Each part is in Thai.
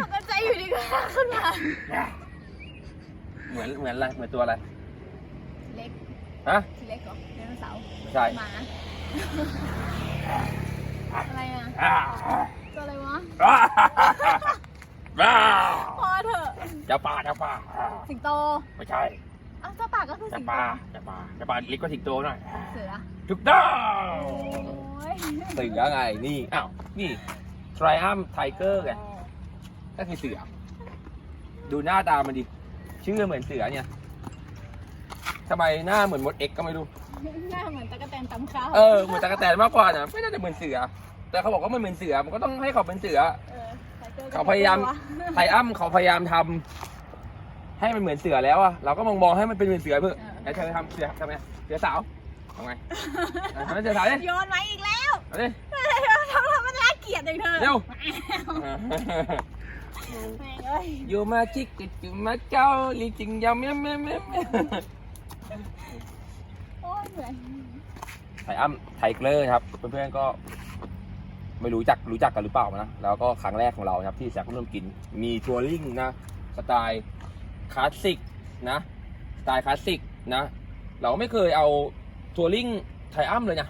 ตกใจอยู่ดีก็ขึ้นมา เหมือนเหมือนอะไรเหมือนตัวอะไร เล็กฮะทีเล็กเหรอไดโนเสาร์ไม่ใช่หมา อะไรอะอ้าวตัวอะไรวะอ้าวอ้าวพอเถอะจะป่าจะป่าสิงโต ไม่ใช่อ้าวเจ้าป่าก็คือจะสิงโตป่าจะป่าจะป่าเล็กกว่าสิงโตหน่อยเสือถูกต้องโอ้ย เสือไงนี่อ้าวนี่ Triumph Tiger ไง ก็คือเสือ ดูหน้าตามันดิ ชื่อเหมือนเสือเนี่ยทำไมหน้าเหมือนมดเอ็กก็ไม่รู้ หน้าเหมือนตะกั่วแตนตำข้าวเออ เหมือนตะกะแตนมากกว่านะไม่น่าจะเหมือนเสือ แต่เขาบอกว่ามันเหมือนเสือ มันก็ต้องให้เขาเป็นเสือ เออไทเกอร์ก็เขาพยายาม ไทอัมเขาพยายามทำให้มันเหมือนเสือแล้วอะเราก็มองมองๆให้มันเป็นเหมือนเสือเพื่อไอ้เธอทำเสือทำไงเสือสาวทำไงอะทำให้เสือสาวดิโยนมาอีกแล้วเอาดิ ทำทำมันน่าเกลียดอย่างเธอ เร็วแม่งเอ้ย อยู่มาจิกกอยู่มาเจ้าลีจิงยำแม่แม่แม่แม่โอ้ยเหนื่อยไทอัมไทเกอร์ครับเพื่อนๆก็ไม่รู้จักรู้จักกันหรือเปล่านะแล้วก็ครั้งแรกของเราครับที่แซคร่มกิน มีทัวริงนะสไตล์คลาสสิกนะสไตล์คลาสสิกนะ เราไม่เคยเอาทัวริงไทอัมเลยนะ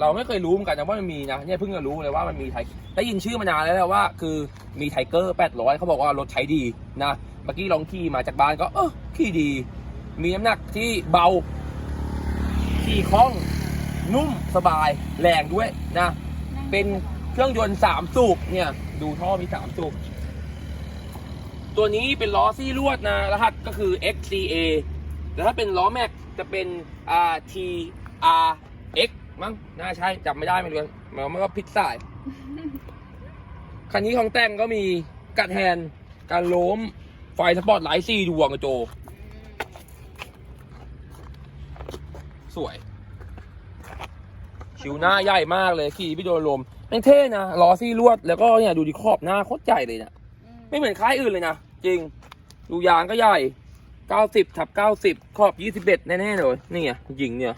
เราไม่เคยรู้เหมือนกันนะว่ามันมีนะเนี่ยเพิ่งจะรู้เลยว่ามันมีไทได้ยินชื่อมานานแล้วแหละว่า คือมีไทเกอร์800เขาบอกว่ารถใช้ดีนะเมื่อกี้ลองขี่มาจากบ้านก็เออขี่ดี มีน้ำหนักที่เบาขี่คล่องนุ่มสบายแรงด้วยนะ เป็นเครื่องยนต์สามสูบเนี่ย ดูท่อมีสามสูบตัวนี้เป็นล้อซี่ลวดนะรหัสก็คือ XCA แต่ถ้าเป็นล้อแม็กจะเป็น RTR มั้งน่าใช่จำไม่ได้ไม่รู้มันมันก็ผิดสาย คันนี้ของแต่งก็มีกัดแฮนการล้ม ไฟสปอร์ตไลท์สี่ดวงกระโจ สวย ชิวหน้าใหญ่มากเลย ขี่พี่โดนลมแม่งเท่นะล้อซี่ลวด แล้วก็เนี่ยดูดิขอบหน้าโคตรใหญ่เลยนะไม่เหมือนค่ายอื่นเลยนะ จริง ดูยางก็ใหญ่90ทับ90ขอบ21แน่ๆเลยนี่ไงยิงเนี่ย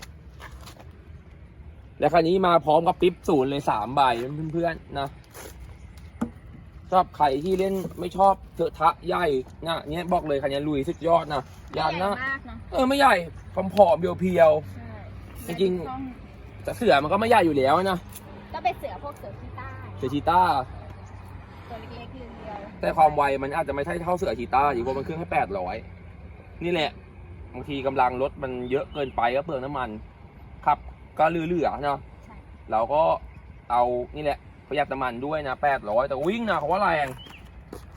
แล้วคันนี้มาพร้อมกับปิ๊บศูนย์เลย3ใบเพื่อนๆนะชอบใครที่เล่นไม่ชอบเถอะทะใหญ่นะเนี่ยบอกเลยคันนี้ลุยสุดยอดนะยางหน้าใหญ่มากนะเออไม่ใหญ่ผอมๆเพียวใช่จริงๆแต่เสือมันก็ไม่ใหญ่อยู่แล้วนะก็เป็นเสือพวกเสือที่ใต้เสือชีต้าตัวเล็กๆเรียวแต่ความไวมันอาจจะไม่ใช่เท่าเสือชีต้าอยู่เพราะมันเครื่องแค่แปดร้อยนี่แหละบางทีกำลังรถมันเยอะเกินไปก็เปลืองน้ำมันขับ ก็เหลือๆเนาะๆใช่เราก็เอานี่แหละประหยัดน้ำมันด้วยนะแปดร้อยแต่วิ่งนะเขาว่าแรง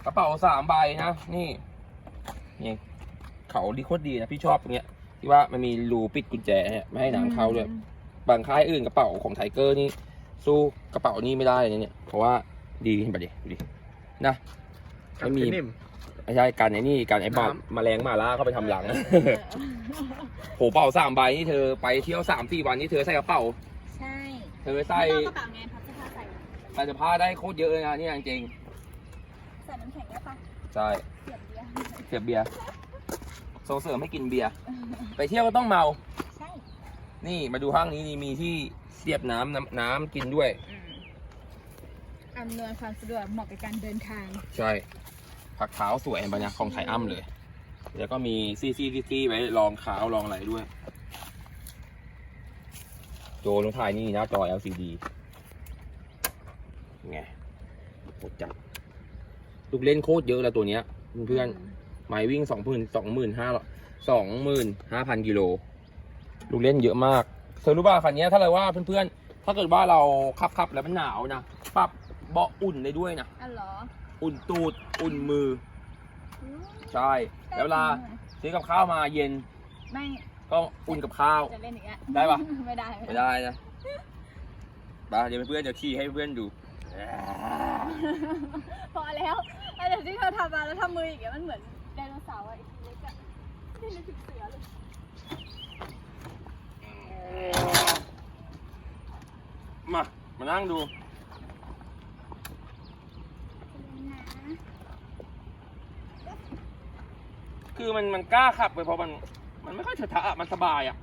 กระเป๋าสามใบนะนี่นี่เขาดีโคตรดีนะพี่ชอบตรงเนี้ยที่ว่ามันมีรูปิดกุญแจเนี่ยไม่ให้น้ำเข้าด้วยบางค่ายอื่นกระเป๋าของไทเกอร์นี่สู้กระเป๋านี้ไม่ได้เลยเนี่ยเพราะว่าดีเห็นปะดิดูดินะไม่มีนิ่ม ไม่ใช่การไอ้นี่การไอ้บอมน้ำแมลงหมาล่าเข้าไปทำหลัง โหเป๋าสามใบนี่เธอไปเที่ยวสามสี่วันนี่เธอใส่กระเป๋า ใช่เธอใส่ไม่ต้องกระเป๋าไงพับเสื้อผ้าใส่ ใส่เสื้อผ้าได้โคตรเยอะเลยนะเนี่ยจริงใส่น้ำแข็งได้ปะๆใช่เสียบเดียวเสียบเบียร์ส่งเสริมให้กินเบียร์ไปเที่ยวก็ต้องเมา ใช่นี่มาดูห้างนี้นี่มีที่เสียบน้ำน้ำน้ำกินด้วย อำนวยความสะดวกเหมาะกับการเดินทาง ใช่ ผักเท้าสวยเห็นปะเนี่ยของไทยอ้ำเลย แล้วก็มีซี่ซี่ซี่ซี่ไว้รองเท้ารองอะไรด้วย โจลงถ่ายนี่หน้าจอ LCD ไงโคตรจัดลูกเล่นโคตรเยอะแล้วตัวเนี้ยเพื่อนๆไม้วิ่งสองหมื่นสองหมื่นห้าสองหมื่นห้าพันกิโลลูกเล่นเยอะมากเธอรู้ป่ะคันนี้ถ้าเลยว่าเพื่อนๆ ถ้าเกิดว่าเราขับขับแล้วมันหนาวนะปรับเบาะอุ่นได้ด้วยนะอ๋อ ออุ่นตูด อุ่นมืออืมใช่แล้วเวลาซื้อกับข้าวมาเย็น ไม่ ก็อุ่นกับข้าว จะเล่นอีกแล้วได้ปะ ไม่ได้ ไม่ได้นะไปเดี๋ยวเพื่อนๆเดี๋ยวขี่ให้เพื่อนดู พอแล้วไอ้เดี๋ยวที่เธอทำมาแล้วทำมืออย่างเงี้ยมันเหมือนไดโนเสาร์อะไอ้ทีเล็กอะที่นึกถึงเสือเลยมา มานั่งดู นะ คือมันมันกล้าขับไปเพราะมันมันไม่ค่อยเถอะทะอะมันสบายอะ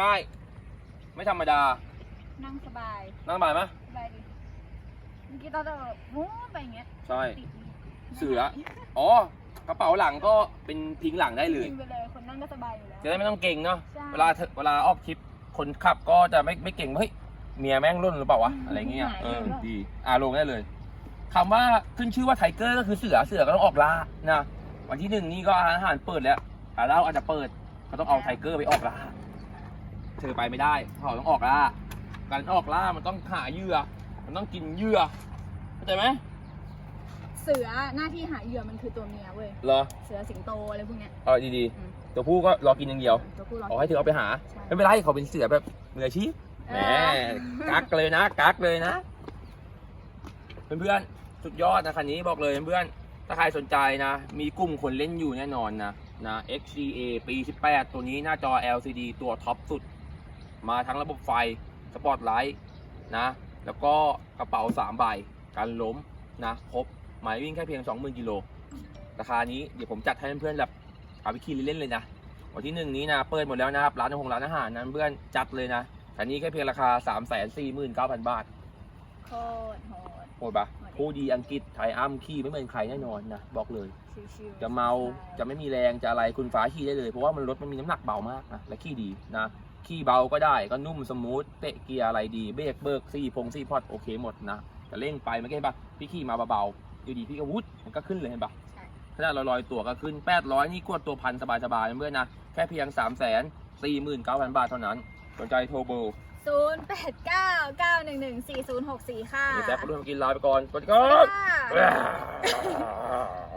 ง่าย ไม่ธรรมดา นั่งสบายนั่งสบายไหมสบายดีเมื่อกี้ตอนเรามู้ไปอย่างเงี้ยใช่ ติดเสือ อ๋อ กระเป๋าหลังก็เป็นพิงหลังได้เลยทิ้งไปเลยคนนั่งก็สบายอยู่แล้ว จะได้ไม่ต้องเก่งเนาะ ใช่ เวลาเธอเวลาออกทริปคนขับก็จะไม่ไม่เก่งว่าเฮ้ยเมียแม่งรุ่นหรือเปล่าวะอืมอะไรเงี้ยหายเออเลยดี อ่าลงได้เลยคำว่าขึ้นชื่อว่าไทเกอร์ก็คือเสือ เสือก็ต้องออกล่า นะ วันที่หนึ่งนี่ก็อาหารเปิดแล้วอ่าเราอาจจะเปิด ก็ต้องเอาไทเกอร์ไปออกล่า เธอไปไม่ได้เขาต้องออกล่า การออกล่ามันต้องหาเหยื่อ มันต้องกินเหยื่อเข้าใจไหมเสือหน้าที่หาเหยื่อมันคือตัวเมียเว้ย เหรอเสือสิงโตอะไรพวกเนี้ย เออดีอืม ๆ ตัวผู้ก็รอกินอย่างเดียวตัวผู้ร้อนเอาให้เธอเอาไปหา ใช่ ไม่เป็นไรเขาเป็นเสือแบบมืออาชีพแหมกักเลยนะกักเลยนะ เพื่อนๆสุดยอดนะคันนี้บอกเลยเพื่อนๆถ้าใครสนใจนะ มีกลุ่มคนเล่นอยู่แน่นอนนะนะ XCA ปี 18 ตัวนี้หน้าจอ LCD ตัวท็อปสุด มาทั้งระบบไฟสปอตไลท์นะแล้วก็กระเป๋า3ใบการล้มนะครบหมายวิ่งแค่เพียง 20,000กิโลราคานี้เดี๋ยวผมจัดให้เพื่อนๆแบบเอาไปขี่เล่นๆเลยนะวันที่หนึ่งนี้นะเปิดหมดแล้วนะครับร้านอาหารร้านอาหารนะเพื่อนจัดเลยนะแต่นี้แค่เพียงราคา 3 4 9 0 0 0 บาทโคตรโหดโหดปะผู้ดีอังกฤษไทยอ้ำขี่ไม่เหมือนใครแน่นอนนะบอกเลยชิวๆจะเมาจะไม่มีแรงจะอะไรคุณฟ้าขี่ได้เลย เพราะว่ามันรถมันมีน้ำหนักเบามากนะและขี่ดีนะ ขี่เบาก็ได้ก็นุ่มสมูทเตะเกียร์อะไรดีเบรกเบิกซี่พงซี่พอดโอเคหมดนะแต่เร่งไปเมื่อกี้เห็นปะพี่ขี่มาเบาๆอยู่ดีพี่ก็วุดมันก็ขึ้นเลยเห็นปะใช่ขนาดเราลอยตัวก็ขึ้น 800 นี่กวดตัวพันสบายๆเพื่อนนะ แค่เพียง3 4 9 0 0 0 บาทเท่านั้น สนใจโทรเบอร์ศูนย์แปดเก้าเก้าหนึ่งหนึ่งสี่ศูนย์หกสี่ค่ะเดี๋ยวแซฟก็ร่วมกินลาไปก่อนสวัสดีครัค่ะบ